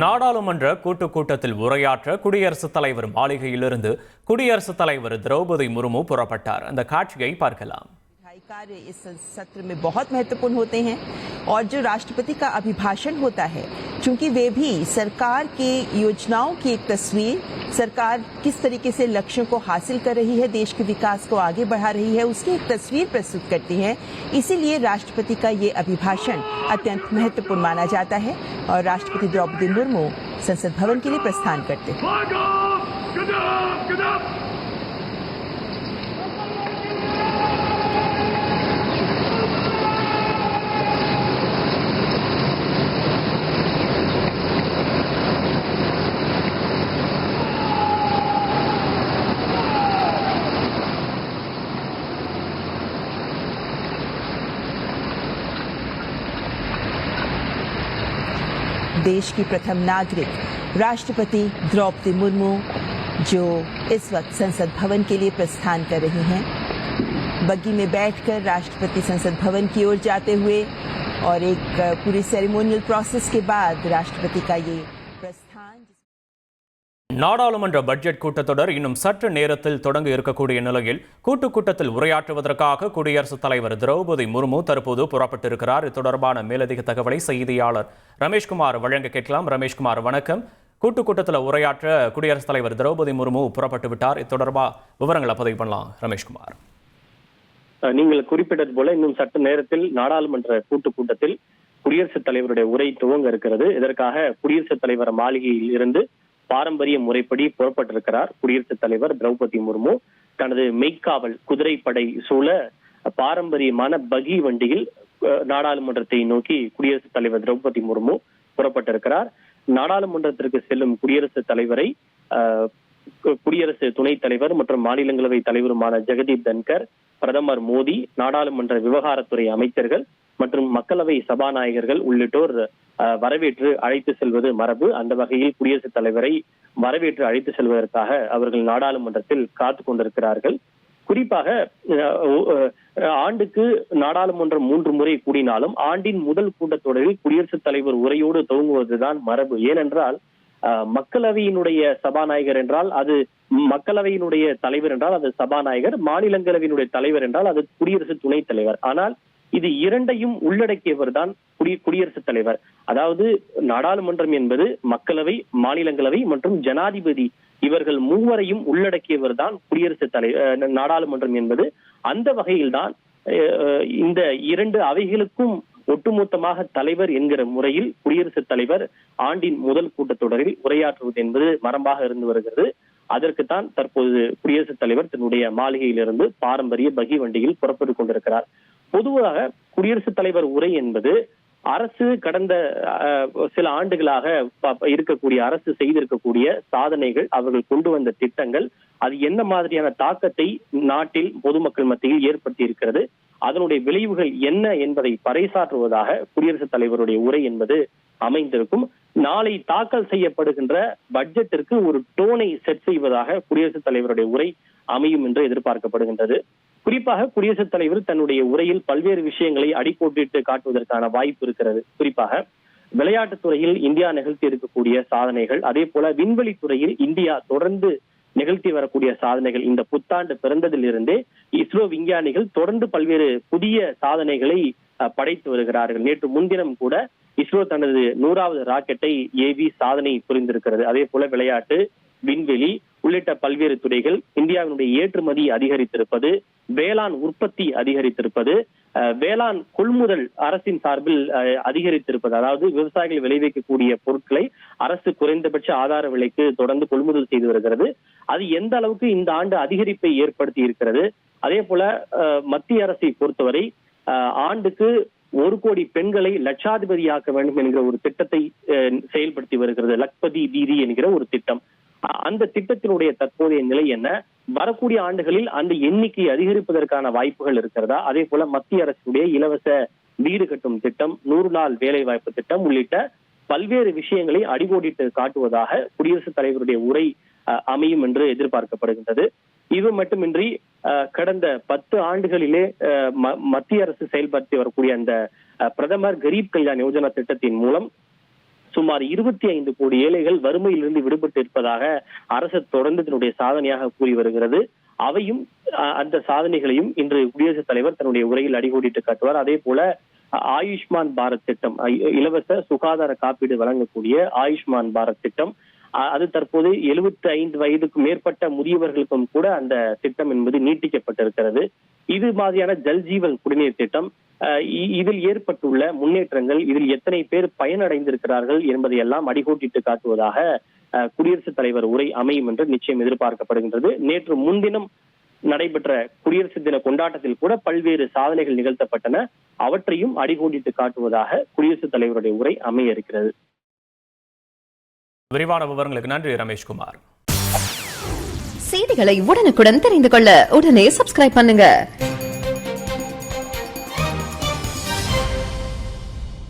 நாடாளுமன்ற கூட்டுக் கூட்டத்தில் உரையாற்ற குடியரசுத் தலைவர் மாளிகையிலிருந்து குடியரசுத் தலைவர் திரௌபதி முர்மு புறப்பட்டார் அந்த காட்சியை பார்க்கலாம் विधायी कार्य इस सत्र में बहुत महत्वपूर्ण होते हैं और जो राष्ट्रपति का अभिभाषण होता है क्योंकि वे भी सरकार के योजनाओं की एक तस्वीर, सरकार किस तरीके से लक्ष्यों को हासिल कर रही है, देश के विकास को आगे बढ़ा रही है, उसकी एक तस्वीर प्रस्तुत करती है। इसीलिए राष्ट्रपति का ये अभिभाषण अत्यंत महत्वपूर्ण माना जाता है और राष्ट्रपति द्रौपदी मुर्मू संसद भवन के लिए प्रस्थान करते हैं। देश की प्रथम नागरिक, राष्ट्रपति द्रौपदी मुर्मू, जो इस वक्त संसद भवन के लिए प्रस्थान कर रही हैं। बग्गी में बैठकर राष्ट्रपति संसद भवन की ओर जाते हुए और एक पूरी सेरेमोनियल प्रोसेस के बाद राष्ट्रपति का ये प्रस्थान நாடாளுமன்ற பட்ஜெட் கூட்டத்தொடர் இன்னும் சற்று நேரத்தில் தொடங்க இருக்கக்கூடிய நிலையில் கூட்டுக் கூட்டத்தில் உரையாற்றுவதற்காக குடியரசுத் தலைவர் திரௌபதி முர்மு தற்போது புறப்பட்டிருக்கிறார். இது தொடர்பான மேலதிக தகவலை செய்தியாளர் ரமேஷ்குமார் வழங்க கேட்கலாம். ரமேஷ்குமார் வணக்கம். கூட்டுக் கூட்டத்தில் உரையாற்ற குடியரசுத் தலைவர் திரௌபதி முர்மு புறப்பட்டு விட்டார். இது தொடர்பா விவரங்களை பதிவு பண்ணலாம். ரமேஷ்குமார். நீங்கள் குறிப்பிட்டது போல இன்னும் சற்று நேரத்தில் நாடாளுமன்ற கூட்டுக் கூட்டத்தில் குடியரசுத் தலைவருடைய உரை துவங்க இருக்கிறது. இதற்காக குடியரசுத் தலைவர் மாளிகையில் இருந்து பாரம்பரிய முறைப்படி புறப்பட்டிருக்கிறார். குடியரசுத் தலைவர் திரௌபதி முர்மு தனது மெய்க்காவல் குதிரைப்படை சூழ பாரம்பரியமான பகி வண்டியில் நாடாளுமன்றத்தை நோக்கி குடியரசுத் தலைவர் திரௌபதி முர்மு புறப்பட்டிருக்கிறார். நாடாளுமன்றத்திற்கு செல்லும் குடியரசுத் தலைவரை குடியரசு துணைத் தலைவர் மற்றும் மாநிலங்களவை தலைவருமான ஜெகதீப் தன்கர் பிரதமர் மோடி நாடாளுமன்ற விவகாரத்துறை அமைச்சர்கள் மற்றும் மக்களவை சபாநாயகர்கள் உள்ளிட்டோர் வரவேற்று அழைத்து செல்வது மரபு. அந்த வகையில் குடியரசுத் தலைவரை வரவேற்று அழைத்து செல்வதற்காக அவர்கள் நாடாளுமன்றத்தில் காத்து கொண்டிருக்கிறார்கள். குறிப்பாக ஆண்டுக்கு நாடாளுமன்றம் மூன்று முறை கூடினாலும் ஆண்டின் முதல் கூட்டத்தொடரில் குடியரசுத் தலைவர் உரையோடு துவங்குவதுதான் மரபு. ஏனென்றால் மக்களவையினுடைய சபாநாயகர் என்றால் அது மக்களவையினுடைய தலைவர் என்றால் அது சபாநாயகர் மாநிலங்களவையினுடைய தலைவர் என்றால் அது குடியரசு துணைத் தலைவர். ஆனால் இது இரண்டையும் உள்ளடக்கியவர் தான் குடியரசுத் தலைவர். அதாவது நாடாளுமன்றம் என்பது மக்களவை மாநிலங்களவை மற்றும் ஜனாதிபதி. இவர்கள் மூவரையும் உள்ளடக்கியவர் தான் குடியரசுத் தலைவர் நாடாளுமன்றம் என்பது. அந்த வகையில்தான் அஹ் இந்த இரண்டு அவைகளுக்கும் ஒட்டுமொத்தமாக தலைவர் என்கிற முறையில் குடியரசுத் தலைவர் ஆண்டின் முதல் கூட்டத்தொடரில் உரையாற்றுவது என்பது மரபாக இருந்து வருகிறது. அதற்குத்தான் தற்போது குடியரசுத் தலைவர் தன்னுடைய மாளிகையிலிருந்து பாரம்பரிய பகி வண்டியில் புறப்பட்டுக் கொண்டிருக்கிறார். பொதுவாக குடியரசுத் தலைவர் உரை என்பது அரசு கடந்த சில ஆண்டுகளாக இருக்கக்கூடிய அரசு செய்திருக்கக்கூடிய சாதனைகள் அவர்கள் கொண்டு வந்த திட்டங்கள் அது என்ன மாதிரியான தாக்கத்தை நாட்டில் பொதுமக்கள் மத்தியில் ஏற்படுத்தி இருக்கிறது அதனுடைய விளைவுகள் என்ன என்பதை பறைசாற்றுவதாக குடியரசுத் தலைவருடைய உரை என்பது அமைந்திருக்கும். நாளை தாக்கல் செய்யப்படுகின்ற பட்ஜெட்டிற்கு ஒரு டோனை செட் செய்வதாக குடியரசுத் தலைவருடைய உரை அமையும் என்று எதிர்பார்க்கப்படுகின்றது. குறிப்பாக குடியரசுத் தலைவர் தன்னுடைய உரையில் பல்வேறு விஷயங்களை அடிப்போட்டிட்டு காட்டுவதற்கான வாய்ப்பு இருக்கிறது. குறிப்பாக விளையாட்டுத் துறையில் இந்தியா நிகழ்த்தி இருக்கக்கூடிய சாதனைகள் அதே போல விண்வெளி துறையில் இந்தியா தொடர்ந்து நிகழ்த்தி வரக்கூடிய சாதனைகள் இந்த புத்தாண்டு பிறந்ததிலிருந்தே இஸ்ரோ விஞ்ஞானிகள் தொடர்ந்து பல்வேறு புதிய சாதனைகளை படைத்து வருகிறார்கள். நேற்று முன்தினம் கூட இஸ்ரோ தனது நூறாவது ராக்கெட்டை ஏவி சாதனை புரிந்திருக்கிறது. அதே போல விளையாட்டு விண்வெளி உள்ளிட்ட பல்வேறு துறைகள் இந்தியாவினுடைய ஏற்றுமதி அதிகரித்திருப்பது வேளாண் உற்பத்தி அதிகரித்திருப்பது வேளாண் கொள்முதல் அரசின் சார்பில் அதிகரித்திருப்பது. அதாவது விவசாயிகள் விளைவிக்கக்கூடிய பொருட்களை அரசு குறைந்தபட்ச ஆதார விலைக்கு தொடர்ந்து கொள்முதல் செய்து வருகிறது. அது எந்த அளவுக்கு இந்த ஆண்டு அதிகரிப்பை ஏற்படுத்தி இருக்கிறது? அதே போல அஹ், மத்திய அரசை பொறுத்தவரை அஹ், ஆண்டுக்கு ஒரு கோடி பெண்களை லட்சாதிபதியாக்க வேண்டும் என்கிற ஒரு திட்டத்தை அஹ், செயல்படுத்தி வருகிறது. லக்பதி தீதி என்கிற ஒரு திட்டம். அந்த திட்டத்தினுடைய தற்போதைய நிலை என்ன? வரக்கூடிய ஆண்டுகளில் அந்த எண்ணிக்கை அதிகரிப்பதற்கான வாய்ப்புகள் இருக்கிறதா? அதே போல மத்திய அரசுடைய இலவச வீடு கட்டும் திட்டம் நூறு நாள் வேலை வாய்ப்பு திட்டம் உள்ளிட்ட பல்வேறு விஷயங்களை அடிகோடிட்டு காட்டுவதாக குடியரசுத் தலைவருடைய உரை அமையும் என்று எதிர்பார்க்கப்படுகின்றது. இது மட்டுமின்றி அஹ், கடந்த பத்து ஆண்டுகளிலே அஹ், மத்திய அரசு செயல்படுத்தி வரக்கூடிய அந்த பிரதமர் கரீப் கல்யாண் யோஜனா திட்டத்தின் மூலம் சுமார் இருபத்தி ஐந்து கோடி ஏழைகள் வறுமையிலிருந்து விடுபட்டு இருப்பதாக அரசு தொடர்ந்து தன்னுடைய சாதனையாக கூறி வருகிறது. அவையும் அஹ், அந்த சாதனைகளையும் இன்று குடியரசுத் தலைவர் தன்னுடைய உரையில் அடிகோடிட்டு காட்டுவார். அதே போல அஹ், ஆயுஷ்மான் பாரத் திட்டம் இலவச சுகாதார காப்பீடு வழங்கக்கூடிய ஆயுஷ்மான் பாரத் திட்டம் அது தற்போது எழுபத்தி ஐந்து வயதுக்கு மேற்பட்ட முதியவர்களுக்கும் கூட அந்த திட்டம் என்பது நீட்டிக்கப்பட்டிருக்கிறது. இது மாதிரியான ஜல்ஜீவன் குடிநீர் திட்டம் அஹ், இதில் ஏற்பட்டுள்ள முன்னேற்றங்கள் இதில் எத்தனை பேர் பயனடைந்திருக்கிறார்கள் என்பதையெல்லாம் அடிகோட்டிட்டு காட்டுவதாக அஹ், குடியரசுத் தலைவர் உரை அமையும் என்று நிச்சயம் எதிர்பார்க்கப்படுகின்றது. நேற்று முன்தினம் நடைபெற்ற குடியரசு தின கொண்டாட்டத்தில் கூட பல்வேறு சாதனைகள் நிகழ்த்தப்பட்டன. அவற்றையும் அடிகோடிட்டு காட்டுவதாக குடியரசுத் தலைவருடைய உரை அமைய இருக்கிறது. விரிவான விவரங்களுக்கு நன்றி ரமேஷ்குமார் செய்திகளை உடனுக்குடன் தெரிந்து கொள்ள உடனே சப்ஸ்கிரைப் பண்ணுங்க.